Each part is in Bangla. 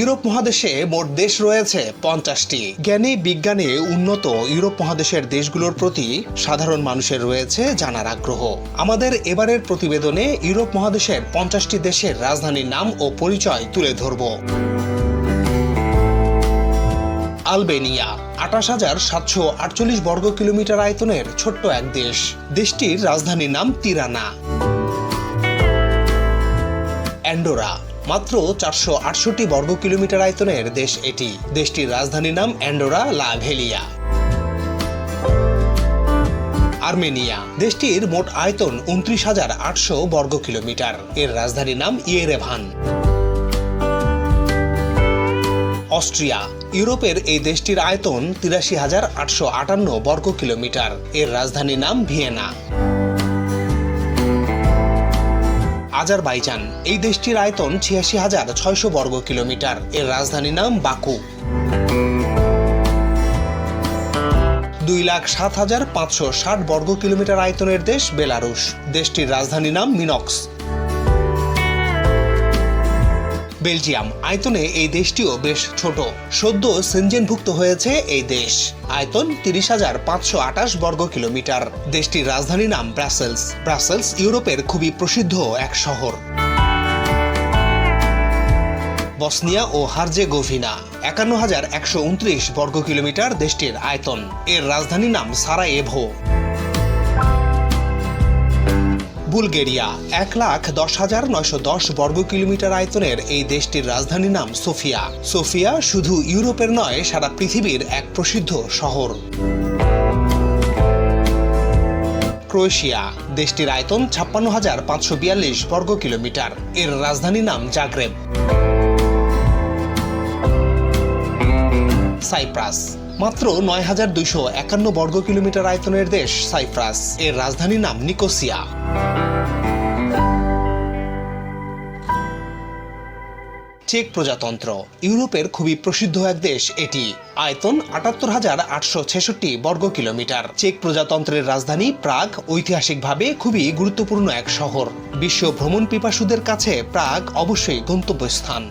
ইউরোপ মহাদেশে মোট দেশ রয়েছে পঞ্চাশটি। জ্ঞানে, বিজ্ঞানে, উন্নত ইউরোপ মহাদেশের দেশগুলোর প্রতি সাধারণ মানুষের রয়েছে জানার আগ্রহ। আমাদের এবারের প্রতিবেদনে ইউরোপ মহাদেশের পঞ্চাশটি দেশের রাজধানীর নাম ও পরিচয় তুলে ধরব। আলবেনিয়া, আঠাশ হাজার সাতশো আটচল্লিশ বর্গ কিলোমিটার আয়তনের ছোট্ট এক দেশ। দেশটির রাজধানীর নাম তিরানা। অ্যান্ডোরা মাত্র চারশো আটষট্টি বর্গ কিলোমিটার আয়তনের দেশ এটি। দেশটির রাজধানীর নাম অ্যান্ডোরা লা ভেলিয়া। আর্মেনিয়া। দেশটির মোট আয়তন উনত্রিশ হাজার আটশো বর্গ কিলোমিটার। এর রাজধানীর নাম ইয়েরেভান। অস্ট্রিয়া। ইউরোপের এই দেশটির আয়তন তিরাশি হাজার আটশো আটান্ন বর্গ কিলোমিটার। এর রাজধানীর নাম ভিয়েনা। আজারবাইজান। এই দেশটির আয়তন ছিয়াশি হাজার ছয়শো বর্গ কিলোমিটার। এর রাজধানীর নাম বাকু। দুই লাখ সাত হাজার পাঁচশো ষাট বর্গ কিলোমিটার আয়তনের দেশ বেলারুশ। দেশটির রাজধানীর নাম মিনক্স। বেলজিয়াম। আয়তনে এই দেশটিও বেশ ছোট। সদ্য সেনজেনভুক্ত হয়েছে এই দেশ। আয়তন তিরিশ হাজার পাঁচশো আটাশ বর্গ কিলোমিটার। দেশটির রাজধানী নাম ব্রাসেলস। ব্রাসেলস ইউরোপের খুবই প্রসিদ্ধ এক শহর। বসনিয়া ও হার্জেগোভিনা, একান্ন হাজার একশো উনত্রিশ বর্গ কিলোমিটার দেশটির আয়তন। এর রাজধানীর নাম সারায়েভো। বুলগেরিয়া। এক লাখ দশ হাজার নয়শো দশ বর্গ কিলোমিটার আয়তনের এই দেশটির রাজধানী নাম সোফিয়া। সোফিয়া শুধু ইউরোপের নয়, সারা পৃথিবীর এক প্রসিদ্ধ শহর। ক্রোয়েশিয়া, দেশটির আয়তন ছাপ্পান্ন হাজার পাঁচশো বিয়াল্লিশ বর্গ কিলোমিটার। এর রাজধানী নাম জাগ্রেব। সাইপ্রাস। মাত্র নয় হাজার দুইশো একান্ন বর্গ কিলোমিটার আয়তনের দেশ সাইপ্রাস। এর রাজধানীর নাম নিকোসিয়া। চেক প্রজাতন্ত্র। ইউরোপের খুবই প্রসিদ্ধ এক দেশ এটি। আয়তন আটাত্তর হাজার আটশো ছেষট্টি বর্গ কিলোমিটার চেক প্রজাতন্ত্রের রাজধানী প্রাগ ঐতিহাসিকভাবে খুবই গুরুত্বপূর্ণ এক শহর। বিশ্ব ভ্রমণ পিপাসুদের কাছে প্রাগ অবশ্যই গন্তব্যস্থান।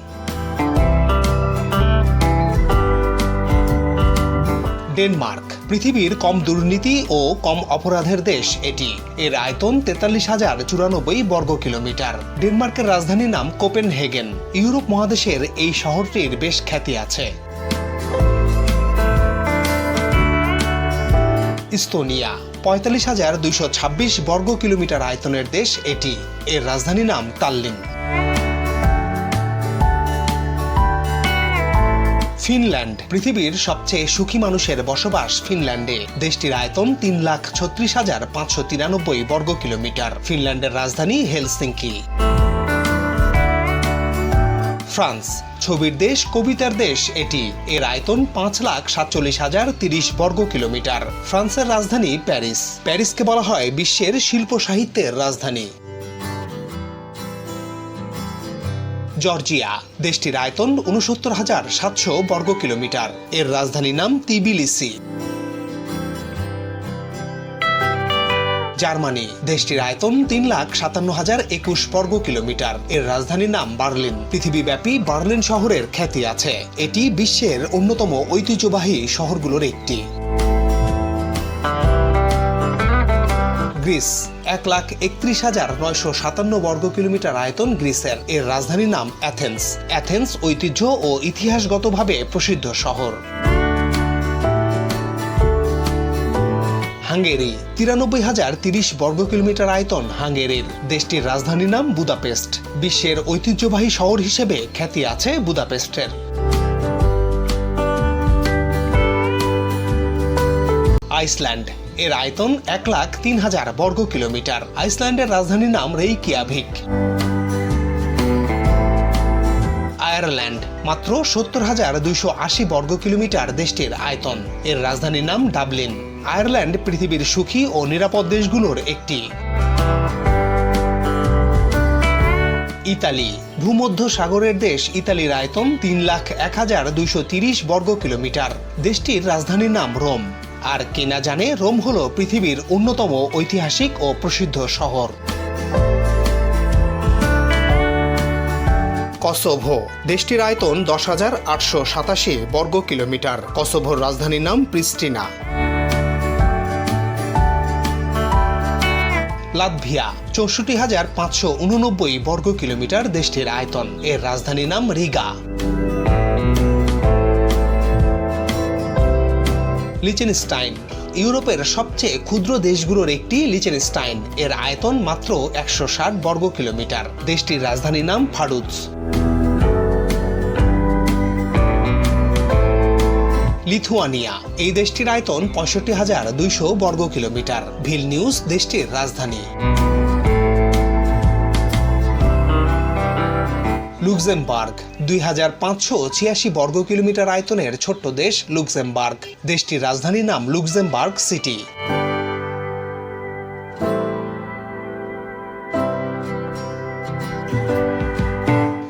ডেনমার্ক। পৃথিবীর কম দুর্নীতি ও কম অপরাধের দেশ এটি। এর আয়তন তেতাল্লিশ হাজার চুরানব্বই বর্গ কিলোমিটার। ডেনমার্কের রাজধানীর নাম কোপেনহেগেন। ইউরোপ মহাদেশের এই শহরটির বেশ খ্যাতি আছে। ইস্তোনিয়া। পঁয়তাল্লিশ হাজার দুইশো ছাব্বিশ বর্গ কিলোমিটার আয়তনের দেশ এটি। এর রাজধানীর নাম তাল্লিন ফিনল্যান্ড, পৃথিবীর সবচেয়ে সুখী মানুষের বসবাস ফিনল্যান্ডে। দেশটির আয়তন তিন লাখ ছত্রিশ হাজার পাঁচশো তিরানব্বই বর্গ কিলোমিটার। ফিনল্যান্ডের রাজধানী হেলসিঙ্কি। ফ্রান্স, ছবির দেশ, কবিতার দেশ এটি। এর আয়তন পাঁচ লাখ সাতচল্লিশ হাজার তিরিশ বর্গ কিলোমিটার। ফ্রান্সের রাজধানী প্যারিস। প্যারিসকে বলা হয় বিশ্বের শিল্প সাহিত্যের রাজধানী। জর্জিয়া। দেশটির আয়তন উনসত্তর হাজার সাতশো বর্গ কিলোমিটার। এর রাজধানীর নাম তিবিলিসি। জার্মানি। দেশটির আয়তন তিন লাখ সাতান্ন হাজার একুশ বর্গ কিলোমিটার। এর রাজধানীর নাম বার্লিন। পৃথিবীব্যাপী বার্লিন শহরের খ্যাতি আছে। এটি বিশ্বের অন্যতম ঐতিহ্যবাহী শহরগুলোর একটি। গ্রিস। এক লাখ একত্রিশ হাজার নয়শো সাতান্ন বর্গ কিলোমিটার আয়তন গ্রিসের। এর রাজধানীর নাম অ্যাথেন্স। অ্যাথেন্স ঐতিহ্য ও ইতিহাসগতভাবে প্রসিদ্ধ শহর। হাঙ্গেরি, তিরানব্বই হাজার তিরিশ বর্গ কিলোমিটার আয়তন হাঙ্গেরির। দেশটির রাজধানীর নাম বুদাপেস্ট। বিশ্বের ঐতিহ্যবাহী শহর হিসেবে খ্যাতি আছে বুদাপেস্টের। আইসল্যান্ড এর আয়তন এক লাখ তিন হাজার বর্গ কিলোমিটার। আইসল্যান্ডের রাজধানীর নাম রেইকিয়াভিক। আয়ারল্যান্ড, মাত্র সত্তর হাজার দুইশো আশি বর্গ কিলোমিটার দেশটির আয়তন। এর রাজধানীর নাম ডাবলিন। আয়ারল্যান্ড পৃথিবীর সুখী ও নিরাপদ দেশগুলোর একটি। ইতালি, ভূমধ্য সাগরের দেশ ইতালির আয়তন তিন লাখ এক হাজার দুইশো তিরিশ বর্গ কিলোমিটার। দেশটির রাজধানীর নাম রোম। আর কে না জানে, রোম হল পৃথিবীর অন্যতম ঐতিহাসিক ও প্রসিদ্ধ শহর। কসোভো, দেশটির আয়তন দশ হাজার আটশো সাতাশি বর্গ কিলোমিটার। কসোভোর রাজধানীর নাম প্রিস্টিনা। লাতভিয়া, চৌষট্টি হাজার পাঁচশো উননব্বই বর্গ কিলোমিটার দেশটির আয়তন। এর রাজধানীর নাম রিগা। লিচেনস্টাইন। ইউরোপের সবচেয়ে ক্ষুদ্র দেশগুলোর একটি লিচেনস্টাইন। এর আয়তন মাত্র একশো ষাট বর্গ কিলোমিটার। দেশটির রাজধানীর নাম ফাডুজ লিথুয়ানিয়া। এই দেশটির আয়তন পঁয়ষট্টি হাজার দুইশো বর্গ কিলোমিটার। ভিলনিউস দেশটির রাজধানী। লুক্সেমবার্গ, দুই হাজার পাঁচশো ছিয়াশি বর্গ কিলোমিটার আয়তনের ছোট্ট দেশ লুক্সেমবার্গ। দেশটির রাজধানীর নাম লুক্সেমবার্গ সিটি।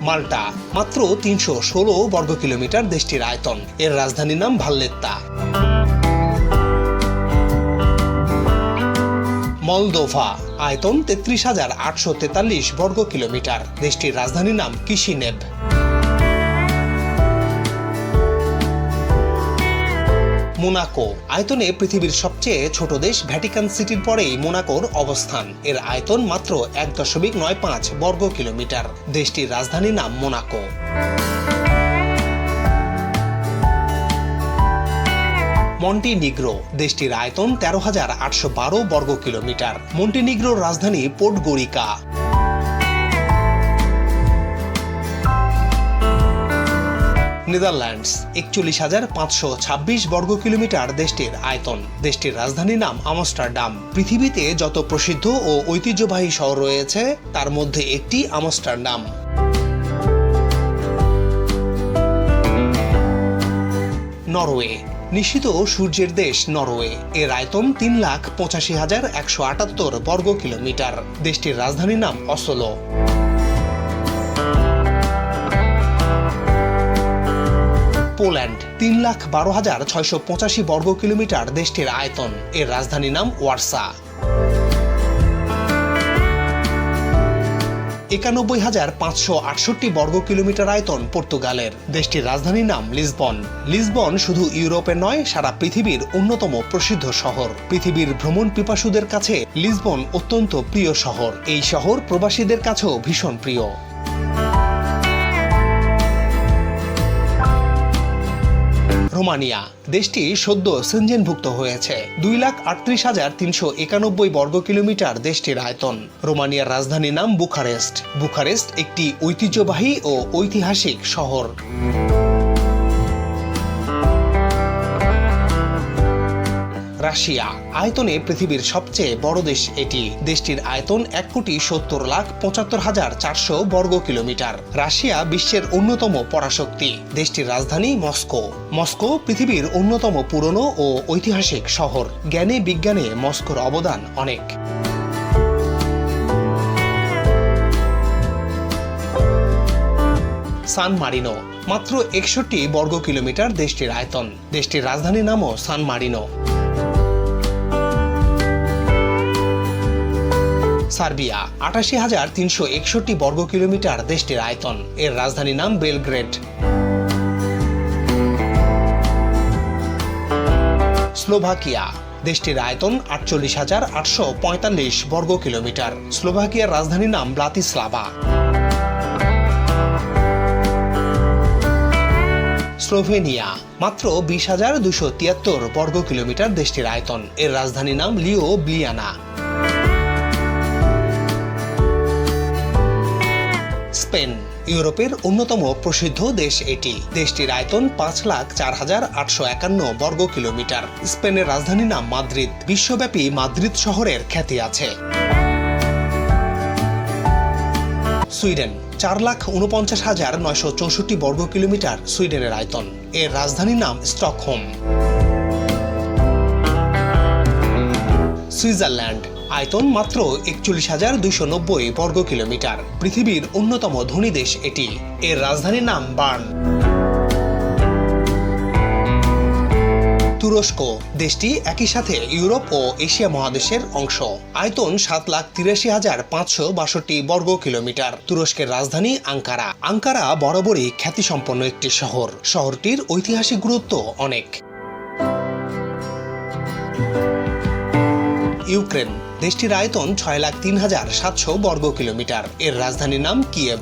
মাল্টা, মাত্র তিনশো ষোলো বর্গ কিলোমিটার দেশটির আয়তন। এর রাজধানীর নাম ভাল্লেত্তা। মলদোভা, আয়তন তেত্রিশ হাজার আটশো তেতাল্লিশ বর্গ কিলোমিটার। দেশটির রাজধানীর নাম কিশিনেভ। মোনাকো, আয়তনে পৃথিবীর সবচেয়ে ছোট দেশ ভ্যাটিকান সিটির পরেই মোনাকোর অবস্থান। এর আয়তন মাত্র এক দশমিক নয় পাঁচ বর্গ কিলোমিটার। দেশটির রাজধানীর নাম মোনাকো। মন্টিনিগ্রো, দেশটির আয়তন তেরো হাজার আটশো বারো বর্গ কিলোমিটার। মন্টিনিগ্রোর রাজধানী পোর্ট গরিকা। নেদারল্যান্ডস, একচল্লিশ হাজার পাঁচশো ছাব্বিশ বর্গ কিলোমিটার দেশটির আয়তন। দেশটির রাজধানীর নাম আমস্টারডাম। পৃথিবীতে যত প্রসিদ্ধ ও ঐতিহ্যবাহী শহর রয়েছে, তার মধ্যে একটি আমস্টারডাম। নরওয়ে নিশ্চিত সূর্যের দেশ নরওয়ে। এর আয়তন তিন লাখ পঁচাশি হাজার একশো আটাত্তর বর্গ কিলোমিটার। দেশটির রাজধানীর নাম অসলো। পোল্যান্ড, তিন লাখ বারো হাজার ছয়শো পঁচাশি বর্গ কিলোমিটার দেশটির আয়তন। এর রাজধানীর নাম ওয়ার্সা। একানব্বই হাজার পাঁচশো আটষট্টি বর্গ কিলোমিটার আয়তন পর্তুগালের। দেশটির রাজধানীর নাম লিসবন। লিসবন শুধু ইউরোপে নয়, সারা পৃথিবীর অন্যতম প্রসিদ্ধ শহর। পৃথিবীর ভ্রমণ পিপাসুদের কাছে লিসবন অত্যন্ত প্রিয় শহর। এই শহর প্রবাসীদের কাছেও ভীষণ প্রিয়। রোমানিয়া। দেশটি সদ্য সেনজেনভুক্ত হয়েছে। দুই লাখ আটত্রিশ হাজার তিনশো একানব্বই বর্গ কিলোমিটার দেশটির আয়তন। রোমানিয়ার রাজধানীর নাম বুখারেস্ট। বুখারেস্ট একটি ঐতিহ্যবাহী ও ঐতিহাসিক শহর। রাশিয়া। আয়তনে পৃথিবীর সবচেয়ে বড় দেশ এটি। দেশটির আয়তন এক কোটি সত্তর লাখ পঁচাত্তর হাজার চারশো বর্গ কিলোমিটার। রাশিয়া বিশ্বের অন্যতম পরাশক্তি। দেশটির রাজধানী মস্কো। মস্কো পৃথিবীর অন্যতম পুরনো ও ঐতিহাসিক শহর। জ্ঞানে বিজ্ঞানে মস্কোর অবদান অনেক। San Marino. মাত্র একষট্টি বর্গ কিলোমিটার দেশটির আয়তন। দেশটির রাজধানীর নামও সান মারিনো। সার্বিয়া, আটাশি হাজার তিনশো একষট্টি বর্গ কিলোমিটার দেশটির আয়তন। এর রাজধানী নাম বেলগ্রেড। স্লোভাকিয়া, দেশটির আয়তন আটচল্লিশ হাজার আটশো পঁয়তাল্লিশ বর্গ কিলোমিটার। স্লোভাকিয়ার রাজধানীর নাম ব্লাতিস্লাভা। স্লোভেনিয়া, মাত্র বিশ হাজার দুশো তিয়াত্তর বর্গ কিলোমিটার দেশটির আয়তন। এর রাজধানী নাম লিও ব্লিয়ানা। স্পেন, ইউরোপের অন্যতম প্রসিদ্ধ দেশ এটি। দেশটির আয়তন পাঁচ লাখ চার হাজার আটশো একান্ন বর্গ কিলোমিটার। স্পেনের রাজধানী নাম মাদ্রিদ। বিশ্বব্যাপী মাদ্রিদ শহরের খ্যাতি আছে। সুইডেন, চার লাখ উনপঞ্চাশ হাজার নয়শো চৌষট্টি বর্গ কিলোমিটার সুইডেনের আয়তন। এর রাজধানীর নাম স্টকহোম। সুইজারল্যান্ড আয়তন মাত্র একচল্লিশ হাজার দুইশো নব্বই বর্গ কিলোমিটার। পৃথিবীর অন্যতম ধনী দেশ এটি। এর রাজধানীর নাম বার্ন। তুরস্ক, দেশটি একই সাথে ইউরোপ ও এশিয়া মহাদেশের অংশ। আয়তন সাত লাখ তিরাশি হাজার পাঁচশো বাষট্টি বর্গ কিলোমিটার। তুরস্কের রাজধানী আঙ্কারা। আঙ্কারা বরাবরই খ্যাতিসম্পন্ন একটি শহর। শহরটির ঐতিহাসিক গুরুত্ব অনেক। ইউক্রেন। দেশটির আয়তন ছয় লাখ তিন হাজার সাতশো বর্গ কিলোমিটার। এর রাজধানীর নাম কিয়েভ।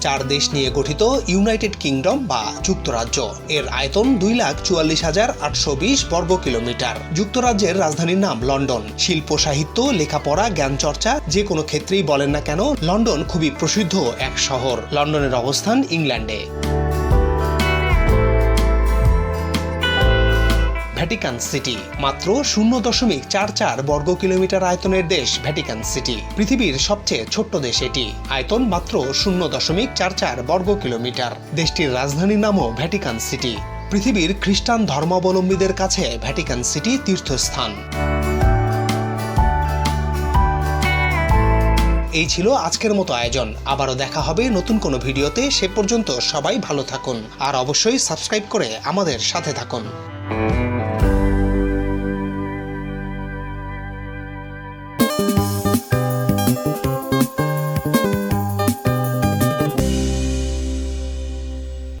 চার দেশ নিয়ে গঠিত ইউনাইটেড কিংডম বা যুক্তরাজ্য। এর আয়তন দুই লাখ চুয়াল্লিশ হাজার আটশো বিশ বর্গ কিলোমিটার। যুক্তরাজ্যের রাজধানীর নাম লন্ডন। শিল্প, সাহিত্য, লেখাপড়া জ্ঞান চর্চা যে কোনো ক্ষেত্রেই বলেন না কেন, লন্ডন খুবই প্রসিদ্ধ এক শহর। লন্ডনের অবস্থান ইংল্যান্ডে। ভ্যাটিকান সিটি মাত্র শূন্য দশমিক চার চার বর্গ কিলোমিটার আয়তনের দেশ ভ্যাটিকান সিটি পৃথিবীর সবচেয়ে ছোট্ট দেশ এটি। আয়তন মাত্র শূন্য দশমিক চার চার বর্গ কিলোমিটার। দেশটির রাজধানীর নামও ভ্যাটিকান সিটি পৃথিবীর খ্রিস্টান ধর্মাবলম্বীদের কাছে ভ্যাটিকান সিটি তীর্থস্থান। এই ছিল আজকের মতো আয়োজন। আবারও দেখা হবে নতুন কোনো ভিডিওতে। সে পর্যন্ত সবাই ভালো থাকুন। আর অবশ্যই সাবস্ক্রাইব করে আমাদের সাথে থাকুন।